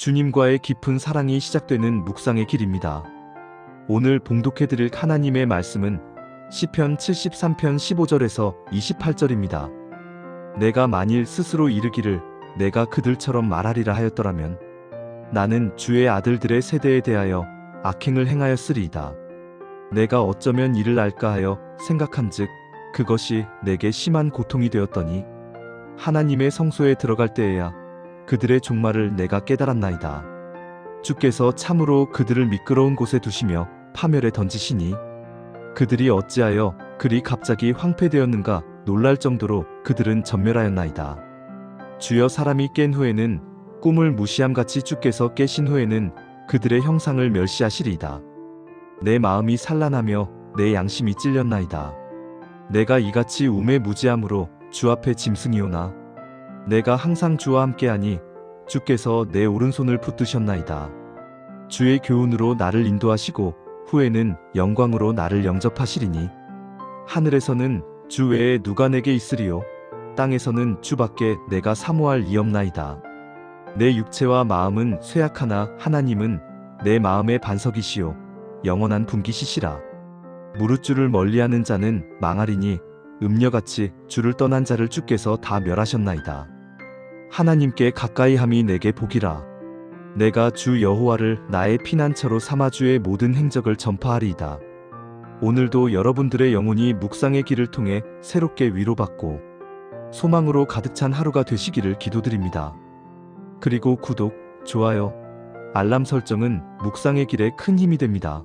주님과의 깊은 사랑이 시작되는 묵상의 길입니다. 오늘 봉독해 드릴 하나님의 말씀은 시편 73편 15절에서 28절입니다. 내가 만일 스스로 이르기를 내가 그들처럼 말하리라 하였더라면 나는 주의 아들들의 세대에 대하여 악행을 행하였으리이다. 내가 어쩌면 이를 알까 하여 생각한즉 그것이 내게 심한 고통이 되었더니 하나님의 성소에 들어갈 때에야 그들의 종말을 내가 깨달았나이다. 주께서 참으로 그들을 미끄러운 곳에 두시며 파멸에 던지시니 그들이 어찌하여 그리 갑자기 황폐되었는가 놀랄 정도로 그들은 전멸하였나이다. 주여 사람이 깬 후에는 꿈을 무시함같이 주께서 깨신 후에는 그들의 형상을 멸시하시리이다. 내 마음이 산란하며 내 양심이 찔렸나이다. 내가 이같이 우매무지함으로 주 앞에 짐승이오나 내가 항상 주와 함께하니 주께서 내 오른손을 붙드셨나이다. 주의 교훈으로 나를 인도하시고 후에는 영광으로 나를 영접하시리니 하늘에서는 주 외에 누가 내게 있으리요 땅에서는 주밖에 내가 사모할 이 없나이다. 내 육체와 마음은 쇠약하나 하나님은 내 마음의 반석이시요 영원한 분기시시라. 무릇 주를 멀리하는 자는 망하리니 음녀같이 주를 떠난 자를 주께서 다 멸하셨나이다. 하나님께 가까이함이 내게 복이라. 내가 주 여호와를 나의 피난처로 삼아 주의 모든 행적을 전파하리이다. 오늘도 여러분들의 영혼이 묵상의 길을 통해 새롭게 위로받고 소망으로 가득 찬 하루가 되시기를 기도드립니다. 그리고 구독, 좋아요, 알람 설정은 묵상의 길에 큰 힘이 됩니다.